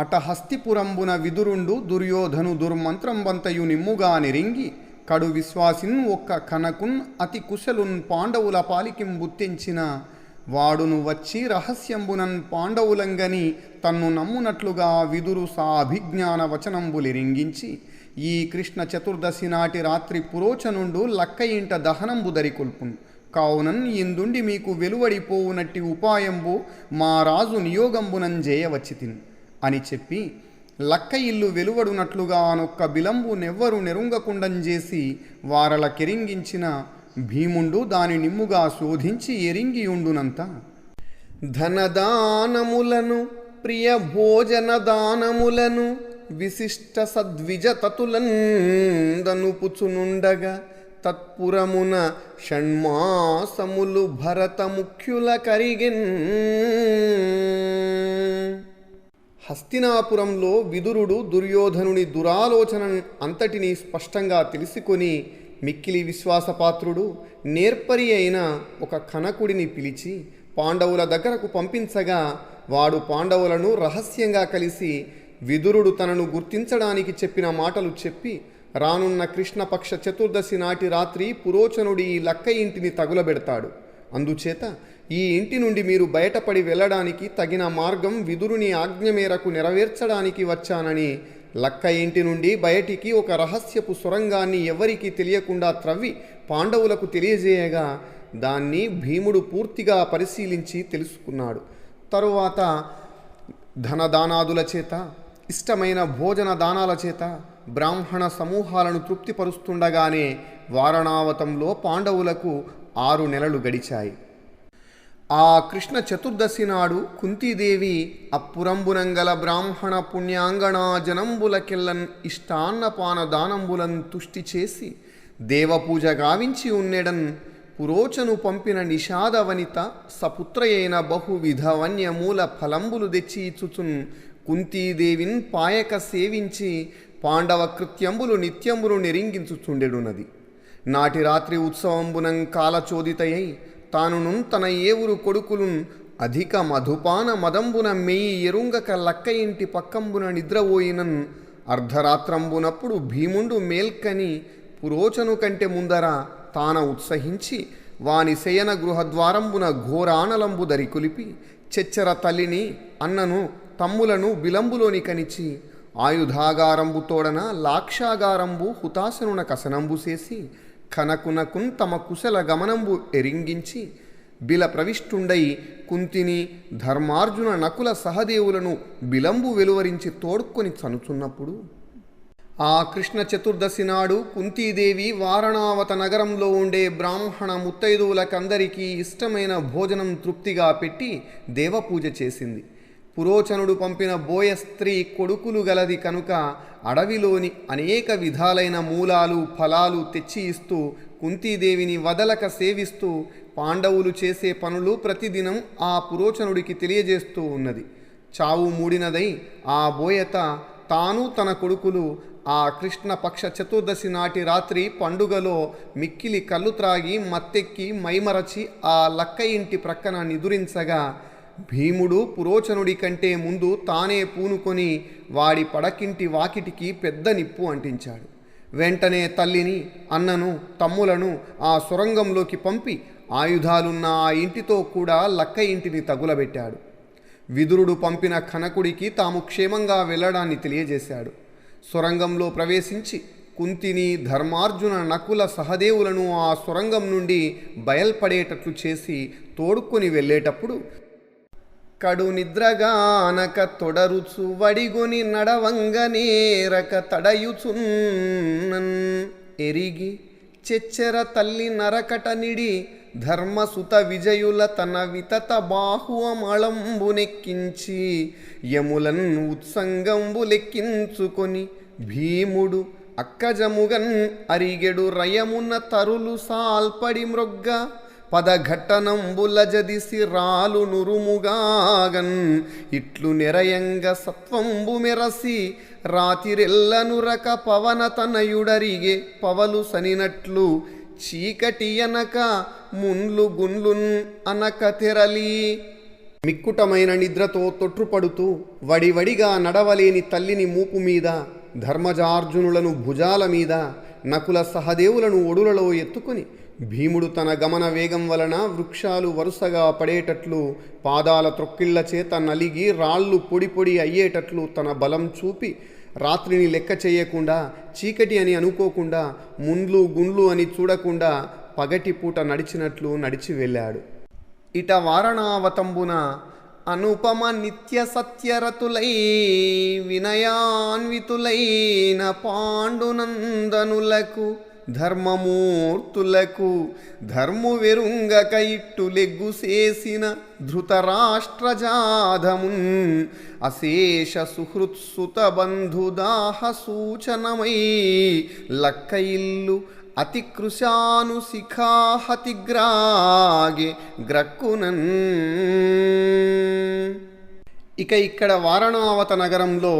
అట హస్తిపురంబున విదురుండు దుర్యోధను దుర్మంత్రంబంతయు నిమ్ముగా నిరింగి కడు విశ్వాసిన్ ఒక్క కనకున్ అతి కుశలున్ పాండవుల పాలికిం బుత్తించిన వాడును వచ్చి రహస్యంబునన్ పాండవులంగని తన్ను నమ్మునట్లుగా విదురు సాభిజ్ఞాన వచనంబులిరింగించి ఈ కృష్ణ చతుర్దశి నాటి రాత్రి పురోచనుండు లక్క ఇంట దహనంబు దరికొల్పున్. కావునన్ ఇందుండి మీకు వెలువడిపోవునట్టి ఉపాయంబు మా రాజు నియోగంబునం చేయవచ్చితిన్ అని చెప్పి లక్క ఇల్లు వెలువడునట్లుగా అనొక్క బిలంబు నెవ్వరు నెరుంగకుండంజేసి వారల కెరింగించిన భీముండు దాని నిమ్ముగా శోధించి ఎరింగి ఉండునంత. ధనదానములను ప్రియ భోజన దానములను విశిష్ట సద్విజతతులందనుపుచునుండగా తత్పురమున షణ్మాసములు భరత ముఖ్యుల కరిగెన్. హస్తినాపురంలో విదురుడు దుర్యోధనుని దురాలోచన అంతటినీ స్పష్టంగా తెలుసుకొని మిక్కిలి విశ్వాసపాత్రుడు నేర్పరి అయిన ఒక కనకుడిని పిలిచి పాండవుల దగ్గరకు పంపించగా వాడు పాండవులను రహస్యంగా కలిసి విదురుడు తనను గుర్తించడానికి చెప్పిన మాటలు చెప్పి రానున్న కృష్ణపక్ష చతుర్దశి నాటి రాత్రి పురోచనుడి ఈ లక్క ఇంటిని తగులబెడతాడు. అందుచేత ఈ ఇంటి నుండి మీరు బయటపడి వెళ్ళడానికి తగిన మార్గం విదురుని ఆజ్ఞ మేరకు నెరవేర్చడానికి వచ్చానని. లక్క ఇంటి నుండి బయటికి ఒక రహస్యపు సొరంగాన్ని ఎవరికీ తెలియకుండా త్రవ్వి పాండవులకు తెలియజేయగా దాన్ని భీముడు పూర్తిగా పరిశీలించి తెలుసుకున్నాడు. తరువాత ధనదానాదుల చేత ఇష్టమైన భోజన దానాల చేత బ్రాహ్మణ సమూహాలను తృప్తిపరుస్తుండగానే వారణావతంలో పాండవులకు ఆరు నెలలు గడిచాయి. ఆ కృష్ణ చతుర్దశి నాడు కుంతీదేవి అప్పురంబునంగల బ్రాహ్మణ పుణ్యాంగణా జనంబులకెల్లన్ ఇష్టాన్నపాన దానంబులన్ తుష్టి చేసి దేవపూజ గావించి ఉన్నెడన్ పురోచను పంపిన నిషాద వనిత సపుత్రయైన బహువిధ వన్యమూల ఫలంబులు తెచ్చి ఇచ్చుచున్ కుంతీదేవిన్ పాయక సేవించి పాండవ కృత్యంబులు నిత్యంబులు నెరింగించుచుండెడునది. నాటి రాత్రి ఉత్సవంబునం కాలచోదితయై తానును తన ఏవురు కొడుకులు అధిక మధుపాన మదంబున మెయ్యి ఎరుంగక లక్క ఇంటి పక్కంబున నిద్రపోయినన్ అర్ధరాత్రంబునప్పుడు భీముండు మేల్కని పురోచను కంటే ముందర తాన ఉత్సహించి వాని శయన గృహద్వారంబున ఘోరానలంబు దరికొలిపి చెచ్చర తల్లిని అన్నను తమ్ములను బిలంబులోని కనిచి ఆయుధాగారంబు తోడన లాక్షాగారంబు హుతాసనున కసనంబు చేసి కనకునకున్ తమ కుశల గమనంబు ఎరింగించి బిల ప్రవిష్టుండై కుంతిని ధర్మార్జున నకుల సహదేవులను బిలంబు వెలువరించి తోడుకొని చనుచున్నప్పుడు ఆ కృష్ణ చతుర్దశి నాడు కుంతీదేవి వారణావత నగరంలో ఉండే బ్రాహ్మణ ముత్తైదువులకందరికీ ఇష్టమైన భోజనం తృప్తిగా పెట్టి దేవపూజ చేసింది. పురోచనుడు పంపిన బోయ స్త్రీ కొడుకులు గలది కనుక అడవిలోని అనేక విధాలైన మూలాలు ఫలాలు తెచ్చి ఇస్తూ కుంతీదేవిని వదలక సేవిస్తూ పాండవులు చేసే పనులు ప్రతిదినం ఆ పురోచనుడికి తెలియజేస్తూ ఉన్నది. చావు మూడినదై ఆ బోయత తాను తన కొడుకులు ఆ కృష్ణ పక్ష చతుర్దశి నాటి రాత్రి పండుగలో మిక్కిలి కళ్ళు త్రాగి మత్తెక్కి మైమరచి ఆ లక్క ఇంటి ప్రక్కన నిదురించగా భీముడు పురోచనుడి కంటే ముందు తానే పూనుకొని వాడి పడకింటి వాకిటికి పెద్ద నిప్పు అంటించాడు. వెంటనే తల్లిని అన్నను తమ్ములను ఆ సొరంగంలోకి పంపి ఆయుధాలున్న ఆ ఇంటితో కూడా లక్క ఇంటిని తగులబెట్టాడు. విదురుడు పంపిన కనకుడికి తాము క్షేమంగా వెళ్ళడాన్ని తెలియజేశాడు. సొరంగంలో ప్రవేశించి కుంతిని ధర్మార్జున నకుల సహదేవులను ఆ సొరంగం నుండి బయల్పడేటట్లు చేసి తోడుకొని వెళ్ళేటప్పుడు కడు నిద్రగానక తొడరుచు వడిగొని నడవంగనేరక తడయుచున్నన్. ఎరిగి చెచ్చెర తల్లి నరకట నిడి ధర్మసుత విజయుల తన వితత బాహువమళంబునెక్కించి యములన్ ఉత్సంగంబు లెక్కించుకొని భీముడు అక్కజముగన్ అరిగెడు రయమున తరులు సాల్పడి మృగ్గ పదఘట్టనంబులజదిసి రాలు నురుముగాగన్. ఇట్లు నెరయంగ సత్వంబు మెరసి రాతిరెల్లనురక పవన తనయుడరిగే పవలు సనినట్లు చీకటి అనక మున్లు గున్లున్ అనక తెరలి. మిక్కుటమైన నిద్రతో తొట్టుపడుతూ వడివడిగా నడవలేని తల్లిని మూపు మీద ధర్మజార్జునులను భుజాల మీద నకుల సహదేవులను ఒడులలో ఎత్తుకుని భీముడు తన గమన వేగం వలన వృక్షాలు వరుసగా పడేటట్లు పాదాల త్రొక్కిళ్ళ చేత నలిగి రాళ్ళు పొడి పొడి అయ్యేటట్లు తన బలం చూపి రాత్రిని లెక్క చేయకుండా చీకటి అని అనుకోకుండా ముండ్లు గుండ్లు అని చూడకుండా పగటి పూట నడిచినట్లు నడిచి వెళ్ళాడు. ఇట వారణావతంబున అనుపమ నిత్య సత్యరతులై వినయాన్వితులైన పాండునందనులకు ధర్మమూర్తులకు ధర్ము వెరుంగక ఇట్టు లెగ్గు చేసిన ధృతరాష్ట్రజాధమున్ అశేష సుహృత్సుత బంధుదాహ సూచనమై లక్క ఇల్లు అతి కృశాను శిఖాహతిగ్రాగే గ్రక్కునన్. ఇక ఇక్కడ వారణావత నగరంలో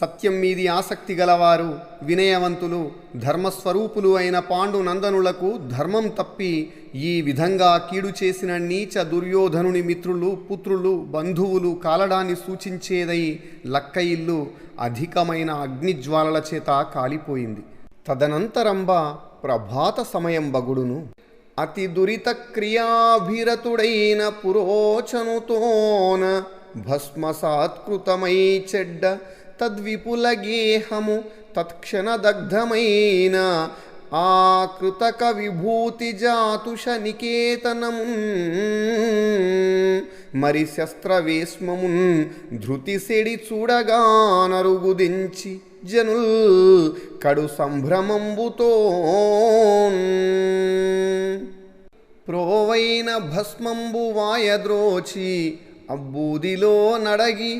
సత్యం మీది ఆసక్తి గలవారు వినయవంతులు ధర్మస్వరూపులు అయిన పాండు నందనులకు ధర్మం తప్పి ఈ విధంగా కీడు చేసిన నీచ దుర్యోధనుని మిత్రులు పుత్రులు బంధువులు కాలడాన్ని సూచించేదై లక్క ఇల్లు అధికమైన అగ్నిజ్వాలల చేత కాలిపోయింది. తదనంతరంబ ప్రభాత సమయం బగుడును అతి దురిత క్రియాభిరతుడైన పురోచనుతోన భస్మసాత్కృతమై చెడ్డ తద్విపులగేహము తత్క్షణదగ్ధమైన ఆకృతక విభూతి జాతుష నికేతనము మరి శస్త్రవేశ్మమున్ ధృతి సెడి చూడగానరుగుదించి జనుల్ కడు సంభ్రమంబుతో ప్రోవైన భస్మంబు వాయద్రోచి అబ్బూదిలో నడగి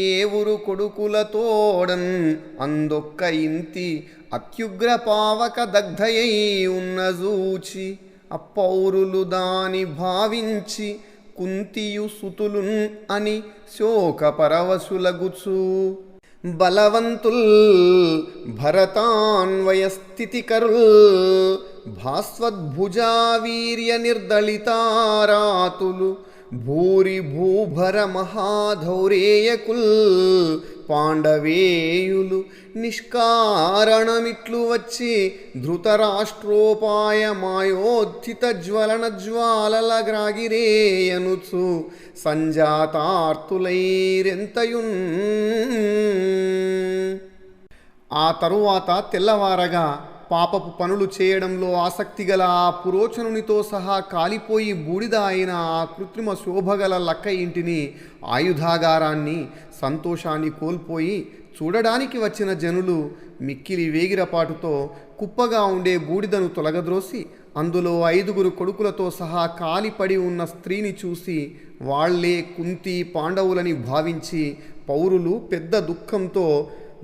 ఏవురు కొడుకులతోడన్ అందొక్క ఇంతి అత్యుగ్ర పావక దగ్ధయై ఉన్న జూచి అప్పౌరులు దాని భావించి కుంతియు సుతులున్ అని శోకపరవశులగుచు బలవంతుల్ భరతాన్వయస్థితికరుల్ భాస్వద్భుజా వీర్య నిర్దళితారాతులు భూరి భూభర మహాధౌరేయకుల్ పాండవేయులు నిష్కారణమిట్లు వచ్చి ధృతరాష్ట్రోపాయమాయోత్థిత జ్వలన జ్వాలల గ్రాగిరేయనుచు సంజాతార్తులైరెంతయున్. ఆ తరువాత తెల్లవారగా పాపపు పనులు చేయడంలో ఆసక్తి గల ఆ పురోచనునితో సహా కాలిపోయి బూడిద అయిన ఆ కృత్రిమ శోభగల లక్క ఇంటిని ఆయుధాగారాన్ని సంతోషాన్ని కోల్పోయి చూడడానికి వచ్చిన జనులు మిక్కిలి వేగిరపాటుతో కుప్పగా ఉండే బూడిదను తొలగద్రోసి అందులో ఐదుగురు కొడుకులతో సహా కాలిపడి ఉన్న స్త్రీని చూసి వాళ్ళే కుంతి పాండవులని భావించి పౌరులు పెద్ద దుఃఖంతో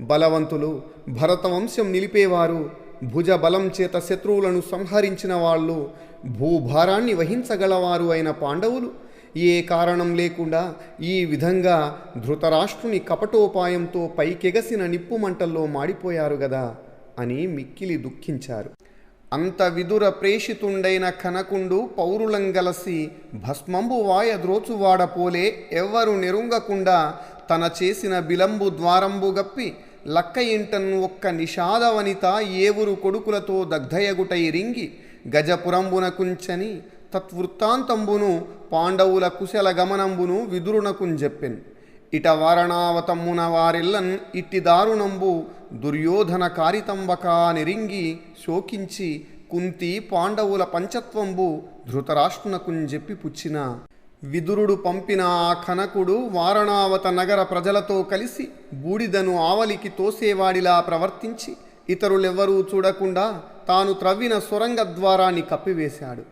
బలవంతులు భరతవంశం నిలిపేవారు. భుజ బలం చేత శత్రువులను సంహరించిన వాళ్ళు భూభారాన్ని వహించగలవారు అయిన పాండవులు. ఏ కారణం లేకుండా ఈ విధంగా ధృతరాష్ట్రుని కపటోపాయంతో పైకెగసిన నిప్పు మంటల్లో మాడిపోయారు గదా అని మిక్కిలి దుఃఖించారు. అంత విదుర ప్రేషితుండైన కనకుండు పౌరులం గలసి భస్మంబు వాయ ద్రోచువాడపోలే ఎవ్వరు నెరుంగకుండా తన చేసిన బిలంబు ద్వారంబు గప్పి లక్క ఇంటన్ ఒక్క నిషాద వనిత ఏవురు కొడుకులతో దగ్ధయగుటై రింగి గజపురంబున కుంచని తత్వృత్తాంతంబును పాండవుల కుశల గమనంబును విదురునకున్ చెప్పెన్ ఇట వారణావతమ్మున వారెల్లన్ ఇట్టి దారుణంబు దుర్యోధన కారితంబకా నిరింగి శోకించి కుంతి పాండవుల పంచత్వంబు ధృతరాష్ట్రునకున్ చెప్పి పుచ్చిన. విదురుడు పంపిన ఆ కనకుడు వారణావత నగర ప్రజలతో కలిసి బూడిదను ఆవలికి తోసేవాడిలా ప్రవర్తించి ఇతరులెవ్వరూ చూడకుండా తాను త్రవ్విన సొరంగ ద్వారాన్ని కప్పివేశాడు.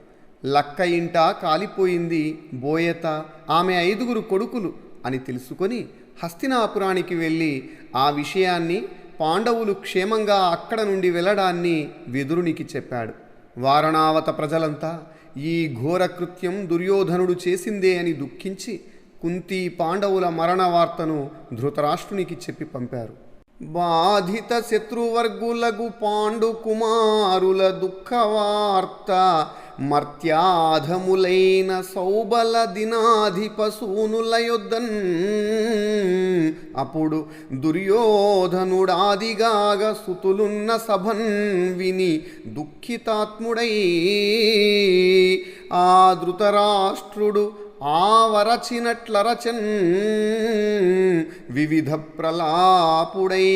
లక్క ఇంట కాలిపోయింది బోయత. ఆమె ఐదుగురు కొడుకులు అని తెలుసుకొని హస్తినాపురానికి వెళ్ళి ఆ విషయాన్ని పాండవులు క్షేమంగా అక్కడ నుండి వెళ్ళడాన్ని విదురునికి చెప్పాడు. వారణావత ప్రజలంతా ఈ ఘోరకృత్యం దుర్యోధనుడు చేసిందే అని దుఃఖించి కుంతి పాండవుల మరణ వార్తను ధృతరాష్ట్రునికి చెప్పి పంపారు. బాధిత శత్రువర్గులగు పాండు కుమారుల దుఃఖవార్త మర్త్యాధములైన సౌబల దినాధిపసూనుల యొద్దన్ అప్పుడు దుర్యోధనుడాదిగాగ సుతులున్న సభన్ విని దుఃఖితాత్ముడై ఆ ధృతరాష్ట్రుడు ఆవరచినట్లరచన్ వివిధ ప్రలాపుడై.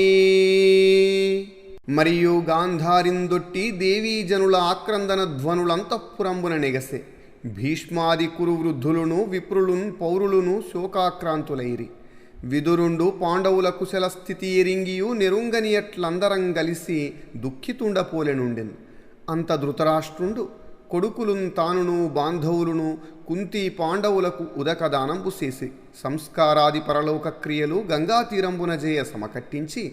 మరియు గాంధారిందొట్టి దేవీజనుల ఆక్రందన ధ్వనులంతఃపురంబున నెగసే. భీష్మాది కురు వృద్ధులును విప్రులున్ పౌరులును శోకాక్రాంతులైరి. విదురుండు పాండవుల కుశల స్థితి ఎరింగియు నెరుంగనియట్లందరం కలిసి దుఃఖితుండపోలెనుండెన్ అంత ధృతరాష్ట్రుండు కొడుకులున్ తానును బాంధవులును కుంతి పాండవులకు ఉదకదానంబు చేసి సంస్కారాది పరలోక క్రియలు గంగా తీరంబున సమకట్టించి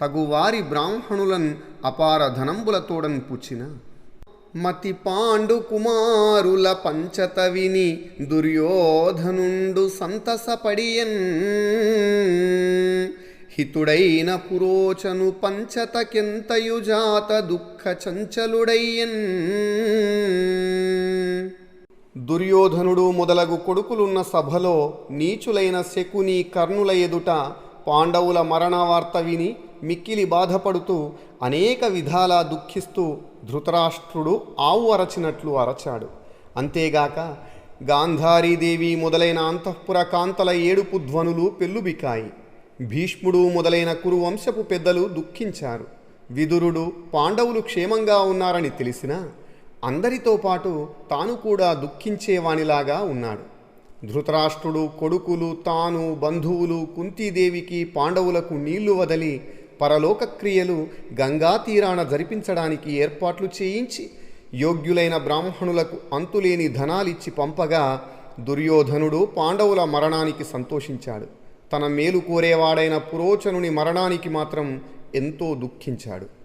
తగువారి బ్రాహ్మణులన్ అపార ధనంబులతోడన్ పుచ్చిన. మతి పాండు కుమారుల పంచత విని దుర్యోధనుండు సంతసపడియన్. హితుడైన పురోచను పంచతకెంతయు జాత దుఃఖ చంచలుడయ్యన్. దుర్యోధనుడు మొదలగు కొడుకులున్న సభలో నీచులైన శకుని కర్ణుల ఎదుట పాండవుల మరణ వార్త విని మిక్కిలి బాధపడుతూ అనేక విధాలా దుఃఖిస్తూ ధృతరాష్ట్రుడు ఆవు అరచినట్లు అరచాడు. అంతేగాక గాంధారీదేవి మొదలైన అంతఃపుర కాంతల ఏడుపు ధ్వనులు పెల్లుబికాయి. భీష్ముడు మొదలైన కురువంశపు పెద్దలు దుఃఖించారు. విదురుడు పాండవులు క్షేమంగా ఉన్నారని తెలిసినా అందరితో పాటు తాను కూడా దుఃఖించేవానిలాగా ఉన్నాడు. ధృతరాష్ట్రుడు కొడుకులు తాను బంధువులు కుంతీదేవికి పాండవులకు నీళ్ళు వదలి పరలోక క్రియలు గంగా తీరాన జరిపించడానికి ఏర్పాట్లు చేయించి యోగ్యులైన బ్రాహ్మణులకు అంతులేని ధనాలిచ్చి పంపగా దుర్యోధనుడు పాండవుల మరణానికి సంతోషించాడు. తన మేలు కోరేవాడైన పురోచనుని మరణానికి మాత్రం ఎంతో దుఃఖించాడు.